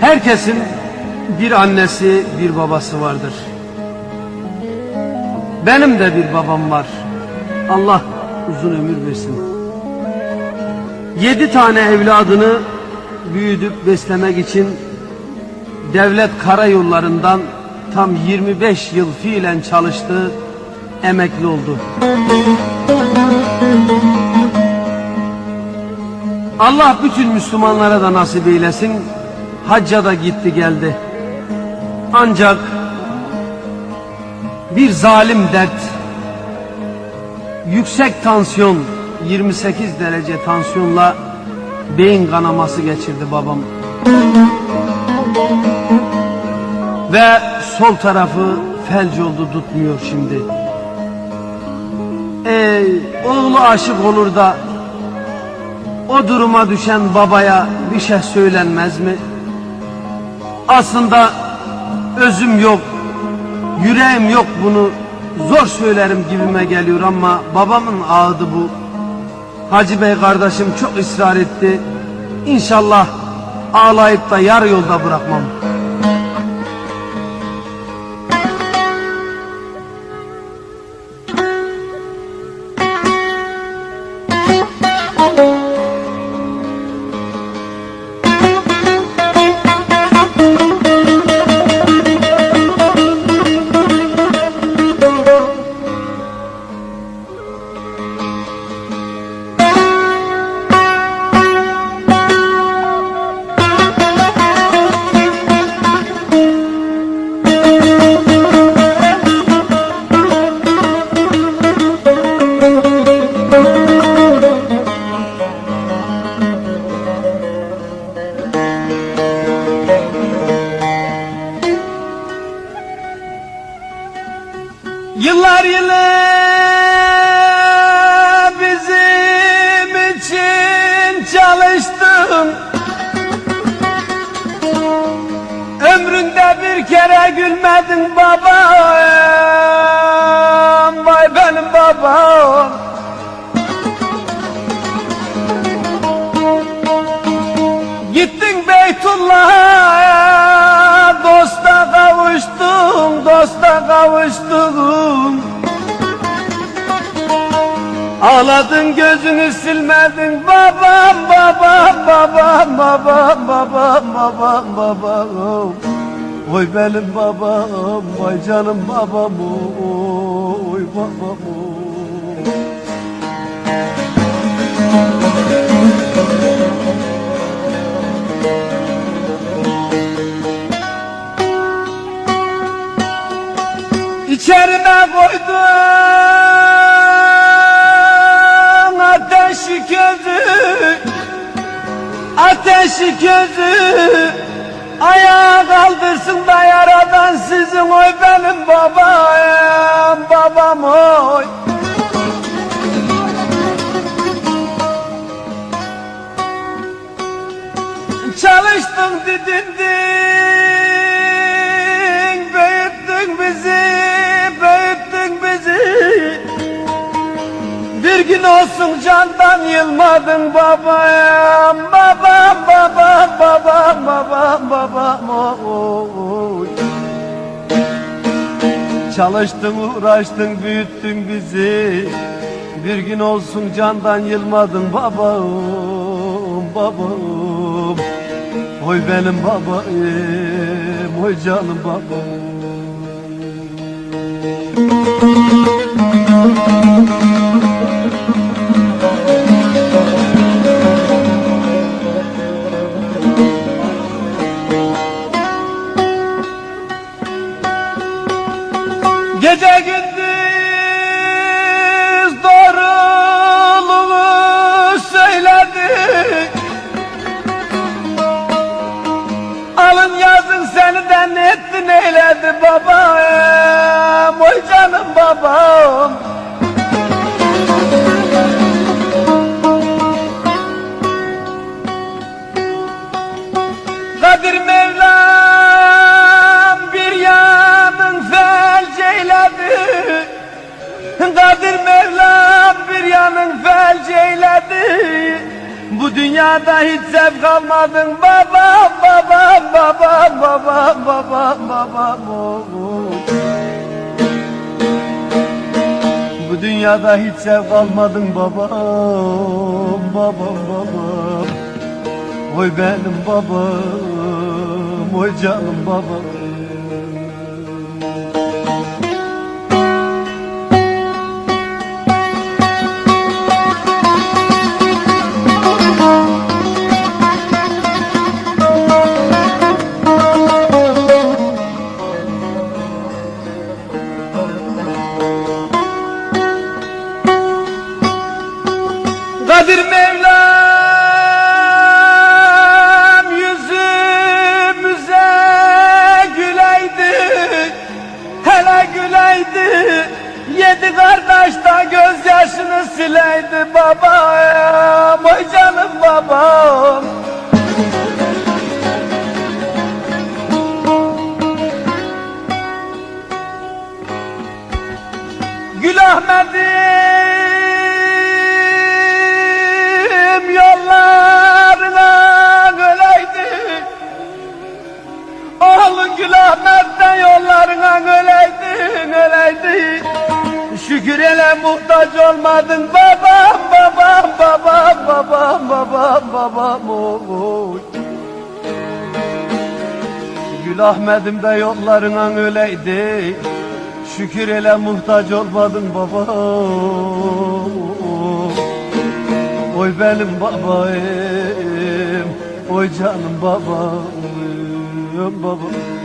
Herkesin bir annesi, bir babası vardır. Benim de bir babam var. Allah uzun ömür versin. Yedi tane evladını büyüdüp beslemek için devlet karayollarından tam 25 yıl fiilen çalıştı, emekli oldu. Allah bütün Müslümanlara da nasip eylesin. Hacca da gitti geldi. Ancak bir zalim dert, yüksek tansiyon, 28 derece tansiyonla beyin kanaması geçirdi babam. Ve sol tarafı felç oldu tutmuyor şimdi. Ey oğlu aşık olur da o duruma düşen babaya bir şey söylenmez mi? Aslında özüm yok, yüreğim yok bunu zor söylerim gibime geliyor ama babamın ağıdı bu. Hacı Bey kardeşim çok ısrar etti. İnşallah ağlayıp da yarı yolda bırakmam. Gülmedin babam Vay benim babam. Gittin Beytullah'a Dosta kavuştun, dosta kavuştun. Ağladın gözünü silmedin babam babam babam babam babam babam babam Oy benim babam, vay canım babam oy babam. İçerime koydun ateşi közü Ateşi közü Ayağa kaldırsın da olsun candan yılmadın babam. Babam babam babam babam babam oy. Çalıştın uğraştın büyüttün bizi. Bir gün olsun candan yılmadın babam babam. Oy benim babayım oy canım babam. Gece etti neyledi babam? Oy canım babam. Kadir Mevlam bir yanın felç eyledi Kadir Mevlam bir yanın felç eyledi dünyada hiç zevk almadın babam babam babam babam babam babam oy. Bu dünyada hiç zevk almadın babam babam babam Oy benim babam oy canım babam sileydi babam Oy canım babam. Gül Ahmet'im olmadın babam babam babam babam babam babam oy. Gül Ahmet'im de yollarına öleydi Şükür ele muhtaç olmadın baba. Oy benim babayım Oy canım babam Babam